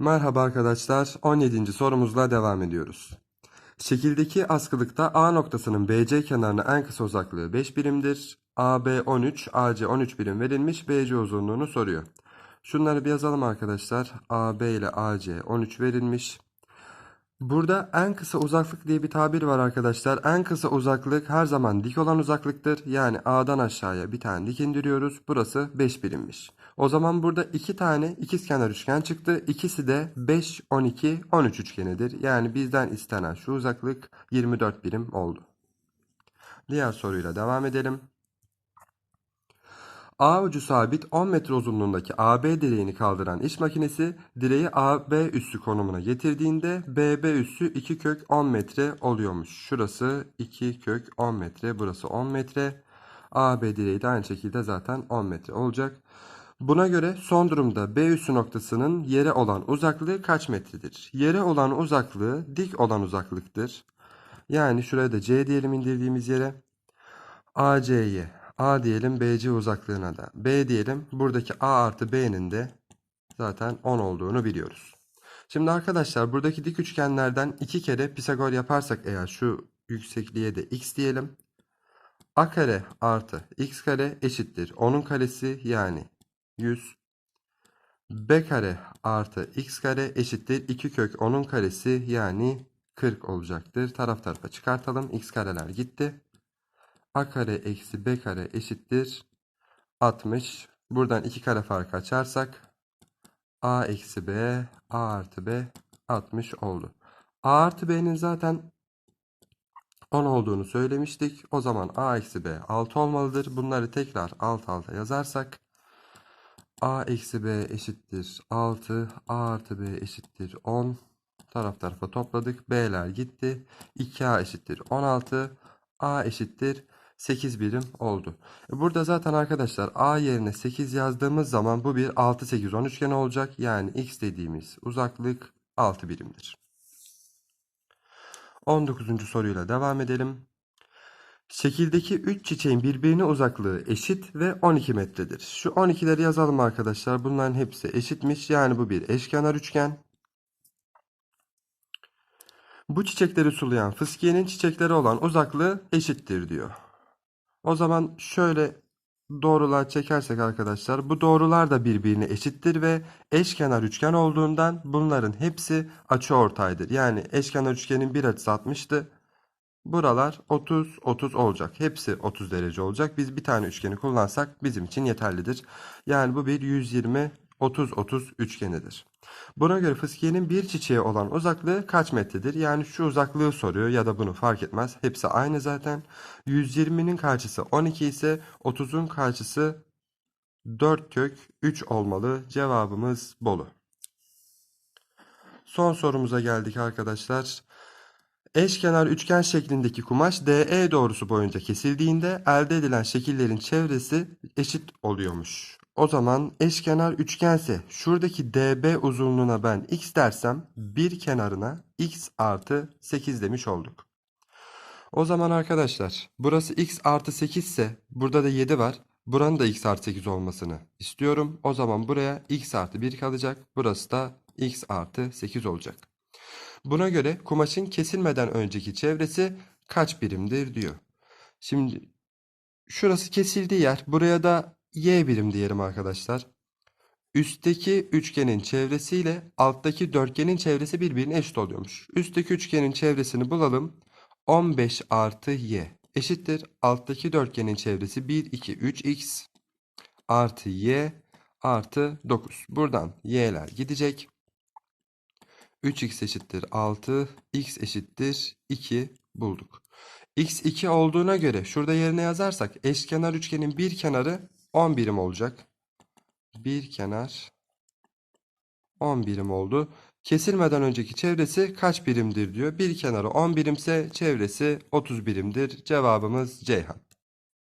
Merhaba arkadaşlar. 17. sorumuzla devam ediyoruz. Şekildeki askılıkta A noktasının BC kenarına en kısa uzaklığı 5 birimdir. AB 13, AC 13 birim verilmiş. BC uzunluğunu soruyor. Şunları bir yazalım arkadaşlar. AB ile AC 13 verilmiş. Burada en kısa uzaklık diye bir tabir var arkadaşlar. En kısa uzaklık her zaman dik olan uzaklıktır. Yani A'dan aşağıya bir tane dik indiriyoruz. Burası 5 birimmiş. O zaman burada iki tane ikizkenar üçgen çıktı. İkisi de 5, 12, 13 üçgenidir. Yani bizden istenen şu uzaklık 24 birim oldu. Diğer soruyla devam edelim. A ucu sabit 10 metre uzunluğundaki AB direğini kaldıran iş makinesi direği AB üssü konumuna getirdiğinde BB üssü 2 kök 10 metre oluyormuş. Şurası 2 kök 10 metre, burası 10 metre. AB direği de aynı şekilde zaten 10 metre olacak. Buna göre son durumda B üssü noktasının yere olan uzaklığı kaç metredir? Yere olan uzaklığı dik olan uzaklıktır. Yani şuraya da C diyelim indirdiğimiz yere. AC'ye A diyelim BC uzaklığına da B diyelim. Buradaki A artı B'nin de zaten 10 olduğunu biliyoruz. Şimdi arkadaşlar buradaki dik üçgenlerden iki kere Pisagor yaparsak eğer şu yüksekliğe de x diyelim. A kare artı x kare eşittir. 10'un karesi yani 100. B kare artı x kare eşittir. 2 kök 10'un karesi yani 40 olacaktır. Taraf tarafa çıkartalım. X kareler gitti. A kare eksi B kare eşittir 60. Buradan 2 kare fark açarsak A eksi B A artı B 60 oldu. A artı B'nin zaten 10 olduğunu söylemiştik. O zaman A eksi B 6 olmalıdır. Bunları tekrar alt alta yazarsak A eksi B eşittir 6. A artı B eşittir 10. Taraf tarafa topladık. B'ler gitti. 2A eşittir 16. A eşittir 8 birim oldu. E, Burada zaten arkadaşlar A yerine 8 yazdığımız zaman bu bir 6 8 10 üçgeni olacak. Yani x dediğimiz uzaklık 6 birimdir. 19. soruyla devam edelim. Şekildeki 3 çiçeğin birbirine uzaklığı eşit ve 12 metredir. Şu 12'leri yazalım arkadaşlar. Bunların hepsi eşitmiş. Yani bu bir eşkenar üçgen. Bu çiçekleri sulayan fıskiyenin çiçekleri olan uzaklığı eşittir diyor. O zaman şöyle doğrular çekersek arkadaşlar bu doğrular da birbirine eşittir ve eşkenar üçgen olduğundan bunların hepsi açıortaydır. Yani eşkenar üçgenin bir açısı 60'tı. Buralar 30 30 olacak. Hepsi 30 derece olacak. Biz bir tane üçgeni kullansak bizim için yeterlidir. Yani bu bir 120 30 30 üçgenidir. Buna göre fıskiyenin bir çiçeğe olan uzaklığı kaç metredir? Yani şu uzaklığı soruyor ya da bunu fark etmez. Hepsi aynı zaten. 120'nin karşısı 12 ise 30'un karşısı 4 kök 3 olmalı. Cevabımız Bolu. Son sorumuza geldik arkadaşlar. Eşkenar üçgen şeklindeki kumaş DE doğrusu boyunca kesildiğinde elde edilen şekillerin çevresi eşit oluyormuş. O zaman eşkenar üçgense şuradaki DB uzunluğuna ben x dersem bir kenarına x artı 8 demiş olduk. O zaman arkadaşlar burası x artı 8 ise burada da 7 var. Buranın da x artı 8 olmasını istiyorum. O zaman buraya x artı 1 kalacak. Burası da x artı 8 olacak. Buna göre kumaşın kesilmeden önceki çevresi kaç birimdir diyor. Şimdi şurası kesildiği yer. Buraya da y birim diyelim arkadaşlar. Üstteki üçgenin çevresiyle alttaki dörtgenin çevresi birbirine eşit oluyormuş. Üstteki üçgenin çevresini bulalım. 15 artı y eşittir. Alttaki dörtgenin çevresi 1, 2, 3x artı y artı 9. Buradan y'ler gidecek. 3x eşittir 6, x eşittir 2 bulduk. x 2 olduğuna göre şurada yerine yazarsak eşkenar üçgenin bir kenarı 10 birim olacak. Bir kenar 10 birim oldu. Kesilmeden önceki çevresi kaç birimdir diyor. Bir kenarı 10 birimse çevresi 30 birimdir. Cevabımız Ceyhan.